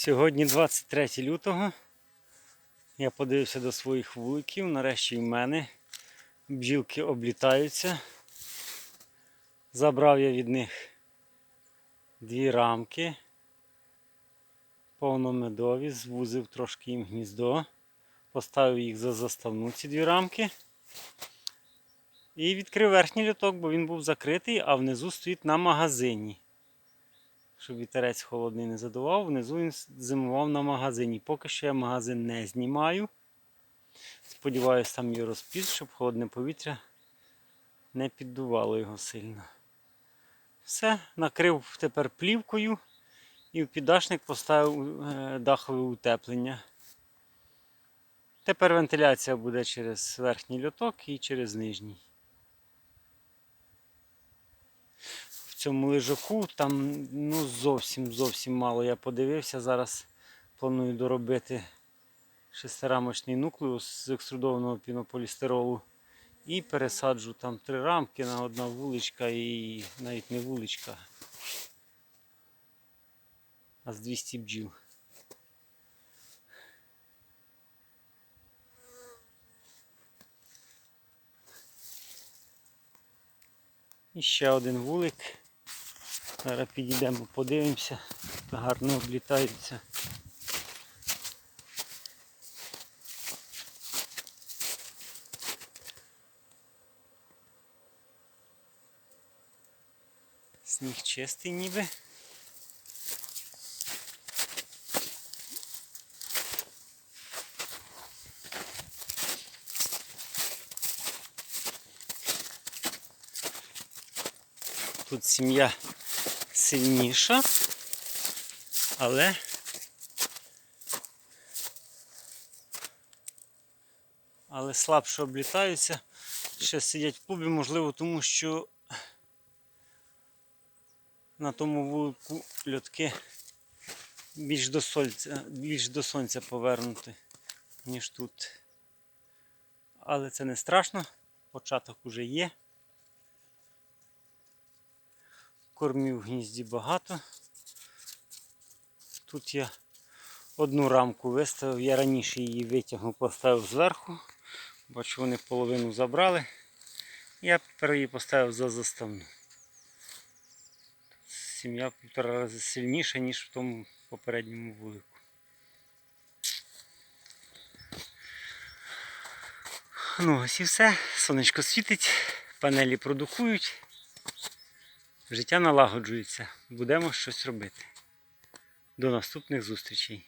Сьогодні 23 лютого. Я подивився до своїх вуликів. Нарешті в мене бджілки облітаються. Забрав я від них дві рамки. Повномедові, звузив трошки їм гніздо. Поставив їх за заставну ці дві рамки. І відкрив верхній люток, бо він був закритий, а внизу стоїть на магазині. Щоб вітерець холодний не задував, внизу він зимував на магазині. Поки що я магазин не знімаю. Сподіваюсь, там є розпіс, щоб холодне повітря не піддувало його сильно. Все, накрив тепер плівкою і в піддашник поставив е, дахове утеплення. Тепер вентиляція буде через верхній льоток і через нижній. Цьому лежаку там ну, зовсім зовсім мало. Я подивився. Зараз планую доробити шестирамочний нуклеус з екструдованого пінополістиролу. І пересаджу там три рамки на одна вуличка і навіть не вуличка, а з 200 бджіл. І ще один вулик. Зараз підійдемо, подивимося. Гарно облітаються. Сніг чистий ніби. Тут сім'я сильніша, але але слабше облітаються. Ще сидять в клубі, можливо, тому що на тому вулику льотки більш до сонця, більш до сонця повернуті, ніж тут. Але це не страшно, початок уже є. Кормів в гнізді багато. Тут я одну рамку виставив, я раніше її витягнув, поставив зверху. Бачу, вони половину забрали. Я тепер її поставив за заставну. Сім'я півтора рази сильніша, ніж в тому попередньому вулику. Ну, ось і все. Сонечко світить, панелі продукують. Життя налагоджується. Будемо щось робити. До наступних зустрічей.